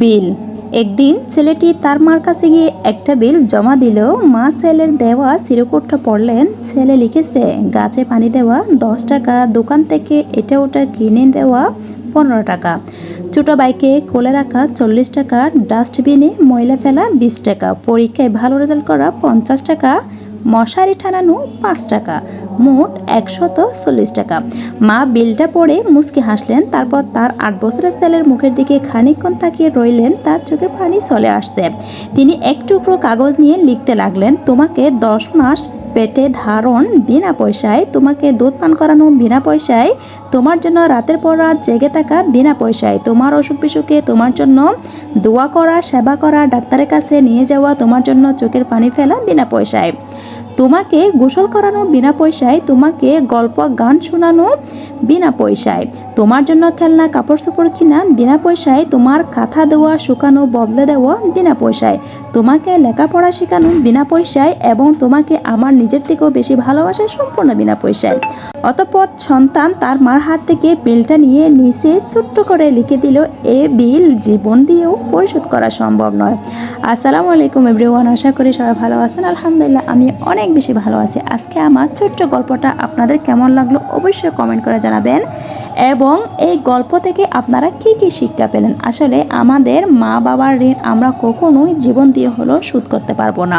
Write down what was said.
বিল। একদিন ছেলেটি তার মার কাছে গিয়ে একটা বিল জমা দিল মা ছেলের দেওয়া চিরকুটটা পড়লেন। ছেলে লিখেছে, গাছে পানি দেওয়া দশ টাকা, দোকান থেকে এটা ওটা কিনে দেওয়া পনেরো টাকা। ছোটো বাইকে কোলে রাখা চল্লিশ টাকা, ডাস্টবিনে ময়লা ফেলা বিশ টাকা, পরীক্ষায় ভালো রেজাল্ট করা পঞ্চাশ টাকা মশারি টানানো পাঁচ টাকা, মোট একশত চল্লিশ টাকা। মা বিলটা পড়ে মুচকি হাসলেন, তারপর তার আট বছরের ছেলের মুখের দিকে খানিকক্ষণ তাকিয়ে রইলেন, তার চোখে পানি চলে আসছে। তিনি এক টুকরো কাগজ নিয়ে লিখতে লাগলেন, তোমাকে দশ মাস পেটে ধারণ বিনা পয়সায়, তোমাকে দুধ পান করানো বিনা পয়সায়, তোমার জন্য রাতের পর রাত জেগে থাকা বিনা পয়সায়, তোমার অসুখ বিসুখে তোমার জন্য দোয়া করা, সেবা করা, ডাক্তারের কাছে নিয়ে যাওয়া, তোমার জন্য চোখের পানি ফেলা বিনা পয়সায়। তোমাকে গোসল করানো বিনা পয়সায় তোমাকে গল্প, গান শোনানো বিনা পয়সায়। তোমার জন্য খেলনা, কাপড় চোপড় কিনা বিনা পয়সায়। তোমার কাঁথা দেওয়া, শুকানো, বদলে দেওয়া বিনা পয়সায়। তোমাকে লেখাপড়া শেখানো বিনা পয়সায় এবং তোমাকে আমার নিজের থেকেও বেশি ভালোবাসা সম্পূর্ণ বিনা পয়সায়। অতঃপর সন্তান তার মার হাত থেকে বিলটা নিয়ে নিচে ছোট্ট করে লিখে দিল, এ বিল জীবন দিয়েও পরিশোধ করা সম্ভব নয়। আসসালামু আলাইকুম এভরিওয়ান, আশা করি সবাই ভালো আছেন। আলহামদুলিল্লাহ, আমি অনেক বেশি ভালো আছে। আজকে আমার ছোট্ট গল্পটা আপনাদের কেমন লাগল অবশ্যই কমেন্ট করে জানাবেন। এবং এই গল্প থেকে আপনারা কি কি শিক্ষা পেলেন? আসলে আমাদের মা বাবার ঋণ আমরা কখনোই জীবন দিয়ে হলেও শোধ করতে পারব না।